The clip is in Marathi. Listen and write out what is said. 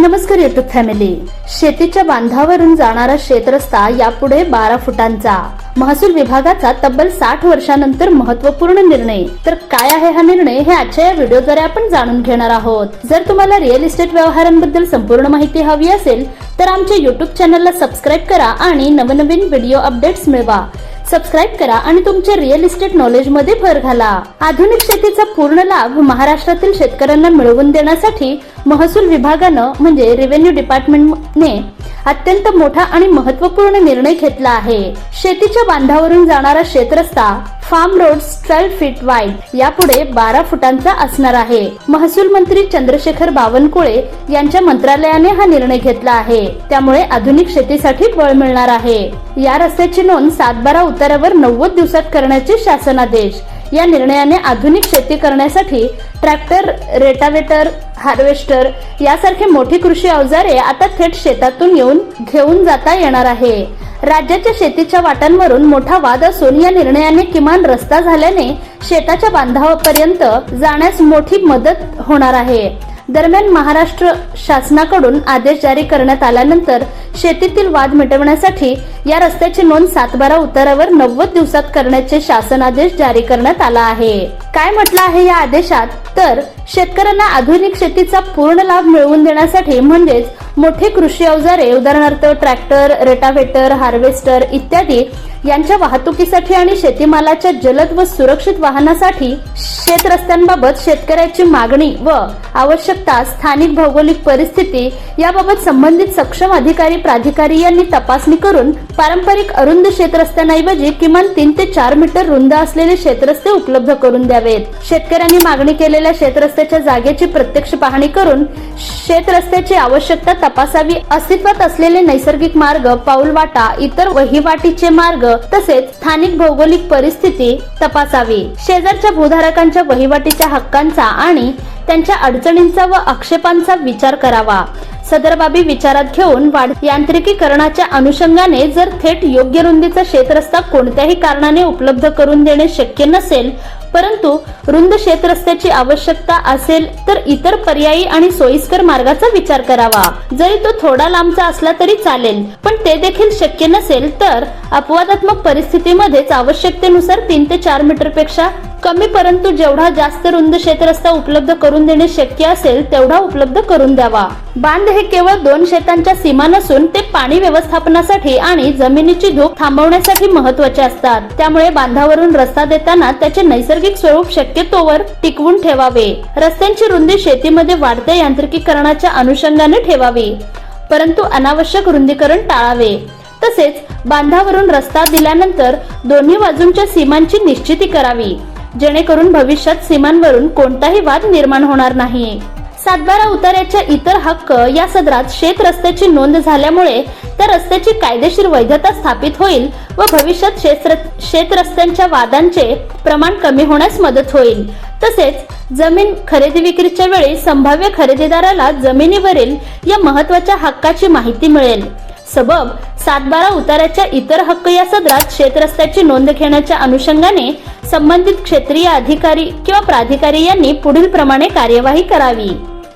नमस्कार युट्यूब फॅमिली शेतीच्या बांधावरून जाणारा शेतरस्ता यापुढे बारा फुटांचा. महसूल विभागाचा तब्बल साठ वर्षानंतर महत्त्वपूर्ण निर्णय. तर काय आहे हा निर्णय हे आजच्या या व्हिडिओद्वारे आपण जाणून घेणार आहोत. जर तुम्हाला रिअल इस्टेट व्यवहारांबद्दल संपूर्ण माहिती हवी असेल तर आमच्या युट्यूब चॅनलला सबस्क्राईब करा आणि नवनवीन व्हिडिओ अपडेट्स मिळवा. सबस्क्राईब करा आणि तुमच्या रिअल इस्टेट नॉलेजमध्ये भर घाला. आधुनिक शेतीचा पूर्ण लाभ महाराष्ट्रातील शेतकऱ्यांना मिळवून देण्यासाठी महसूल विभागानं म्हणजे रेव्हेन्यू डिपार्टमेंटने अत्यंत मोठा आणि महत्त्वपूर्ण निर्णय घेतला आहे. शेतीच्या बांधावरून जाणारा शेतरस्ता farm road twelve feet wide यापुढे बारा फुटांचा असणार आहे. महसूल मंत्री चंद्रशेखर बावनकुळे यांच्या मंत्रालयाने हा निर्णय घेतला आहे. त्यामुळे आधुनिक शेतीसाठी बळ मिळणार आहे. या रस्त्याची नोंद सातबारा उतारावर नव्वद दिवसात करण्याचे शासनादेश. या निर्णयाने आधुनिक शेती करण्यासाठी ट्रॅक्टर रेटावेटर हार्वेस्टर यासारखे मोठी कृषी अवजारे आता थेट शेतातून येऊन घेऊन जाता येणार आहे. राज्याच्या शेतीच्या वाटांवरून मोठा वाद असून या निर्णयाने किमान रस्ता झाल्याने शेताच्या बांधावापर्यंत जाण्यास मोठी मदत होणार आहे. दरम्यान महाराष्ट्र शासनाकडून आदेश जारी करण्यात आल्यानंतर शेतीतील वाद मिटवण्यासाठी या रस्त्याची नोंद सातबारा उतारावर नव्वद दिवसात करण्याचे शासन आदेश जारी करण्यात आला आहे. काय म्हटलं आहे या आदेशात? तर शेतकऱ्यांना आधुनिक शेतीचा पूर्ण लाभ मिळवून देण्यासाठी म्हणजेच मोठे कृषी अवजारे उदाहरणार्थ ट्रॅक्टर रेटाव्हेटर हार्वेस्टर इत्यादी यांच्या वाहतुकीसाठी आणि शेतीमालाच्या जलद व सुरक्षित वाहनासाठी शेत रस्त्यांबाबत शेतकऱ्याची मागणी व आवश्यकता स्थानिक भौगोलिक परिस्थिती याबाबत संबंधित सक्षम अधिकारी प्राधिकारी यांनी तपासणी करून पारंपरिक अरुंद शेतरस्त्यांऐवजी किमान तीन ते चार मीटर रुंद असलेले शेतरस्ते उपलब्ध करून द्यावेत. शेतकऱ्यांनी मागणी केलेल्या रस्त्याच्या जागेची प्रत्यक्ष पाहणी करून शेत रस्त्याची आवश्यकता तपासावी अस्तित्वात असलेले नैसर्गिक मार्ग पाऊलवाटा इतर वहिवाटीचे मार्ग तसेच स्थानिक भौगोलिक परिस्थिती तपासावी. शेजारच्या भूधारकांच्या वहिवाटीच्या हक्कांचा आणि त्यांच्या अडचणींचा व आक्षेपांचा विचार करावा. सदर बाबी विचारात घेऊन वाढ यांत्रिकीकरणाच्या अनुषंगाने जर थेट योग्य रुंदीचा शेतरस्ता कोणत्याही कारणाने उपलब्ध करून देणे शक्य नसेल परंतु रुंद शेतरस्त्याची आवश्यकता असेल तर इतर पर्यायी आणि सोयीस्कर मार्गाचा विचार करावा. जरी तो थोडा लांबचा असला तरी चालेल पण ते देखील शक्य नसेल तर अपवादात्मक परिस्थितीमध्येच आवश्यकतेनुसार तीन ते चार मीटरपेक्षा कमी परंतु जेवढा जास्त रुंद शेतरस्ता उपलब्ध करून देणे शक्य असेल तेवढा उपलब्ध करून द्यावा. बांध हे केवळ दोन शेतांच्या सीमा नसून ते पाणी व्यवस्थापनासाठी आणि जमिनीची धूप थांबवण्यासाठी महत्त्वाचे असतात. त्यामुळे बांधावरून रस्ता देताना त्याचे नैसर्गिक स्वरूप शक्यतोवर टिकवून ठेवावे. रस्त्यांची रुंदी शेतीमध्ये वाढत्या यांत्रिकीकरणाच्या अनुषंगाने ठेवावी. परंतु अनावश्यक रुंदीकरण टाळावे. तसेच बांधावरून रस्ता दिल्यानंतर दोन्ही बाजूंच्या सीमांची निश्चिती करावी. जेणेकरून भविष्यात सीमांवरून कोणताही वाद निर्माण होणार नाही. सातबारा उतार्याच्या इतर हक्क या सदरात शेत रस्त्याची नोंद झाल्यामुळे त्या रस्त्याची कायदेशीर वैधता स्थापित होईल व भविष्यात शेत रस्त्यांच्या वादांचे प्रमाण कमी होण्यास मदत होईल. तसेच जमीन खरेदी विक्रीच्या वेळी संभाव्य खरेदीदाराला जमिनीवरील या महत्त्वाच्या हक्काची माहिती मिळेल. सबब सातबारा उतार्याच्या इतर हक्क या सदरात शेतरस्त्याची नोंद घेण्याच्या अनुषंगाने संबंधित क्षेत्रीय अधिकारी किंवा प्राधिकारी यांनी पुढील प्रमाणे कार्यवाही करावी.